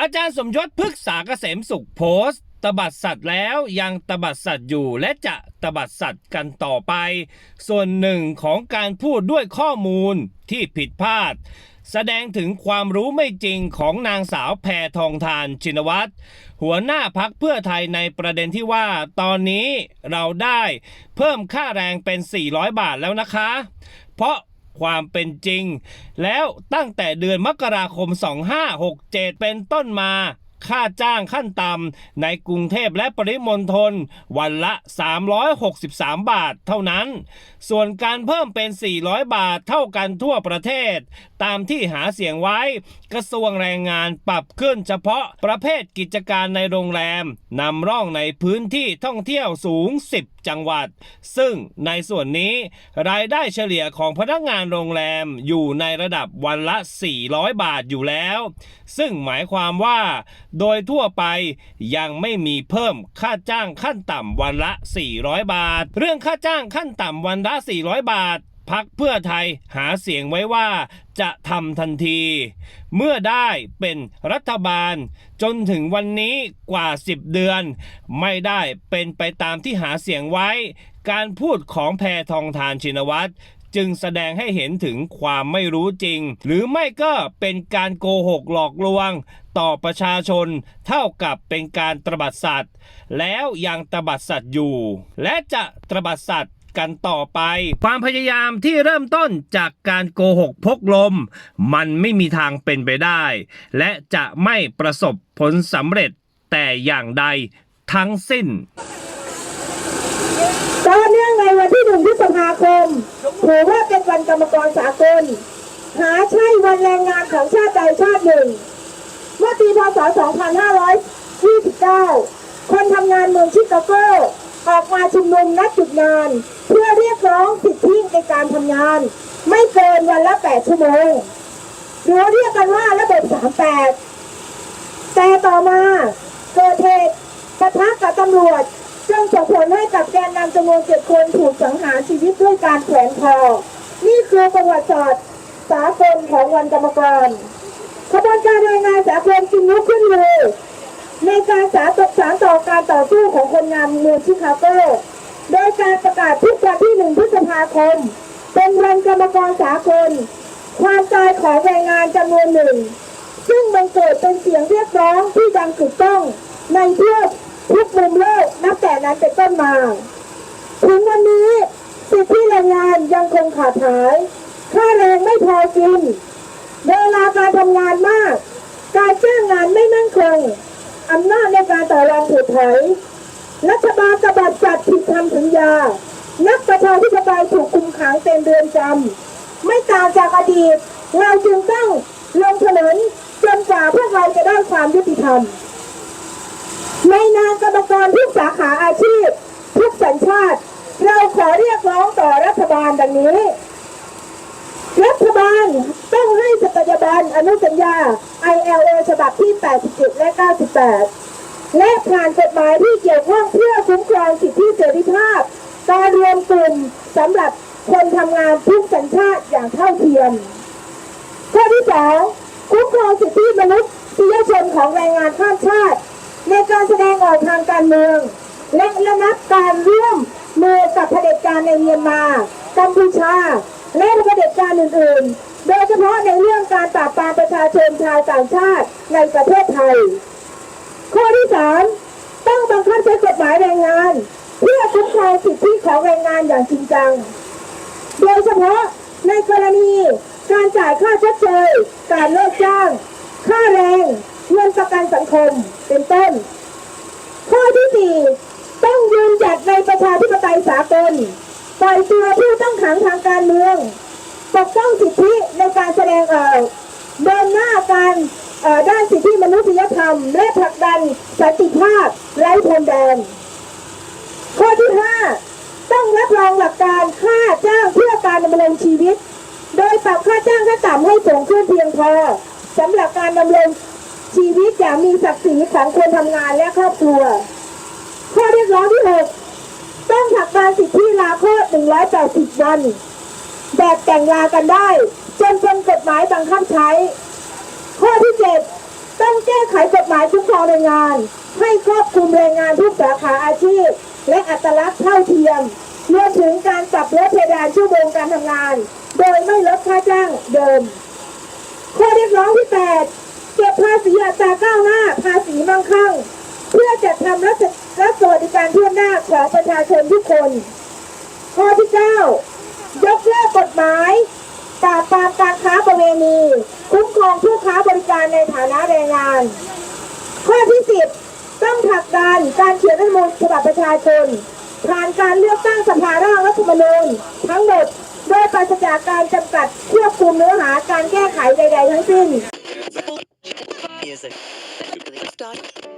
อาจารย์สมยศพฤกษาเกษมสุขโพสต์ตบัดสัตว์แล้วยังตบัดสัตว์อยู่และจะตบัดสัตว์กันต่อไป ส่วนหนึ่งของการพูดด้วยข้อมูลที่ผิดพลาด แสดงถึงความรู้ไม่จริงของนางสาวแพทองทานชินวัตรหัวหน้าพักเพื่อไทยในประเด็นที่ว่า ตอนนี้เราได้เพิ่มค่าแรงเป็น 400 บาทแล้วนะคะ เพราะ ความเป็นจริง แล้วตั้งแต่เดือนมกราคม 2567 เป็นต้นมาค่าจ้างขั้นต่ำในกรุงเทพและปริมณฑลวันละ 363 บาทเท่านั้น ส่วนการเพิ่มเป็น 400 บาทเท่ากันทั่วประเทศ ตามที่หาเสียงไว้ กระทรวงแรงงานปรับขึ้นเฉพาะประเภทกิจการในโรงแรมนำร่องในพื้นที่ท่องเที่ยวสูง 10จังหวัด ซึ่งในส่วนนี้รายได้เฉลี่ยของพนักงานโรงแรมอยู่ในระดับวันละ 400 บาทอยู่แล้ว ซึ่งหมายความว่า โดยทั่วไปยังไม่มีเพิ่มค่าจ้างขั้นต่ำวันละ 400 บาท เรื่องค่าจ้างขั้นต่ำวันละ 400 บาท พักเพื่อไทยหาเสียงไว้ว่าจะทำทันที เมื่อได้เป็นรัฐบาล จนถึงวันนี้กว่า 10 เดือน ไม่ได้เป็นไปตามที่หาเสียงไว้ การพูดของแพทองทานชินวัตรจึงแสดงให้เห็นถึงความไม่รู้จริง หรือไม่ก็เป็นการโกหกหลอกลวง ต่อประชาชนเท่ากับเป็นการตรบัดสัตว์ แล้วยังตรบัดสัตว์อยู่ และจะตรบัดสัตว์ กันต่อไป ความพยายามที่เริ่มต้นจากการโกหกพกลม มันไม่มีทางเป็นไปได้ และจะไม่ประสบผลสำเร็จแต่อย่างใดทั้งสิ้นก็เนื่องในวันที่หนึ่งพฤษภาคมถือว่าเป็นวันกรรมกรสากล หาใช่วันแรงงานของชาติใดชาติหนึ่ง เมื่อปีพศ 2529 คนทำงานเมืองชิคาโกออกมาชุมนุมนัดจุดงานเพื่อเร้องสิทธิในการทำงาน ไม่เกินวันละ 8 ชั่วโมงหรือเรียกกันว่าระบบ 38 แต่ต่อมาเกิดเหตุปะทะกับตำรวจจึงส่งผลให้กับแกนนำจำนวนเจ็ดคนถูกสังหารชีวิตด้วยการแขวนคอ นี่คือประวัติศาสตร์สากลของวันกรรมกรขบวนการแรงงานสากลจึงลุกขึ้นเลยในการสาตกสารต่อการต่อสู้ของคนงานเมืองชิคาโก โดยการประกาศทุกวันที่หนึ่งพฤษภาคม เป็นวันกรรมกรสากล ความตายของแรงงานจำนวนหนึ่ง ซึ่งมันเกิดเป็นเสียงเรียกร้องที่ดังกึกก้องในทั่วทุกมุมโลกนับแต่นั้นเป็นต้นมา ถึงวันนี้สิทธิแรงงานยังคงขาดหาย ค่าแรงไม่พอกิน เวลาการทำงานมาก การจ้างงานไม่มั่นคงอำนาจในการต่อรองถูกถอย รัฐบาลกบัดจัดผิดคำสัญญา นักประชาธิปไตยถูกคุมขังเต็มเรือนจำไม่ต่างจากอดีต เราจึงต้องลงถนนจนกว่าพวกเราจะได้ความยุติธรรม ในนามกรรมกรทุกสาขาอาชีพ ทุกสัญชาติ เราขอเรียกร้องต่อรัฐบาลดังนี้ รัฐบาลต้องให้สกัญบันอนุสัญญา ILO ฉบับที่ 87 และ 98 และผ่านกฎหมายที่เกี่ยวข้องเพื่อคุ้มครองสิทธิเสรีภาพ การรวมกลุ่มสำหรับคนทำงานทุกสัญชาติอย่างเท่าเทียม ข้อที่สองคุ้มครองสิทธิมนุษยชนของแรงงานข้ามชาติ ในการแสดงออกทางการเมือง และระงับการร่วมมือกับเผด็จการในเมียนมา กัมพูชา และเผด็จการอื่น ๆ โดยเฉพาะในเรื่องการปราบปรามประชาชนชาวต่างชาติในประเทศไทย ข้อที่สามต้องบังคับใช้กฎหมายแรงงาน เพื่อคุ้มครองสิทธิของแรงงานอย่างจริงจัง โดยเฉพาะในกรณีการจ่ายค่าชดเชยการเลิกจ้าง ค่าแรงเงินประกันสังคมเป็นต้น ข้อที่สี่ต้องยืนหยัดในประชาธิปไตยสากลปล่อยตัวผู้ต้องขังทางการเมือง ปกป้องสิทธิในการแสดงออกเดินหน้าการ ด้านสิทธิมนุษยธรรม และผลักดันสันติภาพไร้พรมแดน ข้อที่ห้าต้องรับรองหลักการค่าจ้างเพื่อการดำรงชีวิต โดยปรับค่าจ้างขั้นต่ำให้สูงขึ้นเพียงพอสำหรับการดำรงชีวิตอย่างมีศักดิ์ศรีของคนทำงานและครอบครัว ข้อเรียกร้องที่หกต้องผลักดันสิทธิลาโคตร180วันแบบแต่งงานกันได้ จนเป็นกฎหมายบังคับใช้ ข้อที่เจ็ดต้องแก้ไขกฎหมายคุ้มครองแรงงาน ให้ครอบคลุมแรงงานทุกสาขาอาชีพ และอัตลักษณ์เท่าเทียมรวมถึงการปรับลดเพดานชั่วโมงการทำงาน โดยไม่ลดค่าจ้างเดิม ข้อเรียกร้องที่ 8 เก็บภาษีอัตราก้าวหน้า ภาษีมั่งคั่ง เพื่อจัดทำรัฐรัฐสวัสดิการทั่วหน้าของประชาชนทุกคน ข้อที่ 9 ยกเลิกกฎหมาย ปราบปรามการค้าประเวณี คุ้มครองผู้ค้าบริการในฐานะแรงงาน ข้อที่10ต้องผลักดันการเขียนรัฐมนูญฉบับประชาชน ผ่านการเลือกตั้งสภาร่างรัฐธรรมนูญทั้งหมดโดยปราศจากการจำกัดควบคุมเนื้อหาการแก้ไขใด ๆ ทั้งสิ้น Music. Start.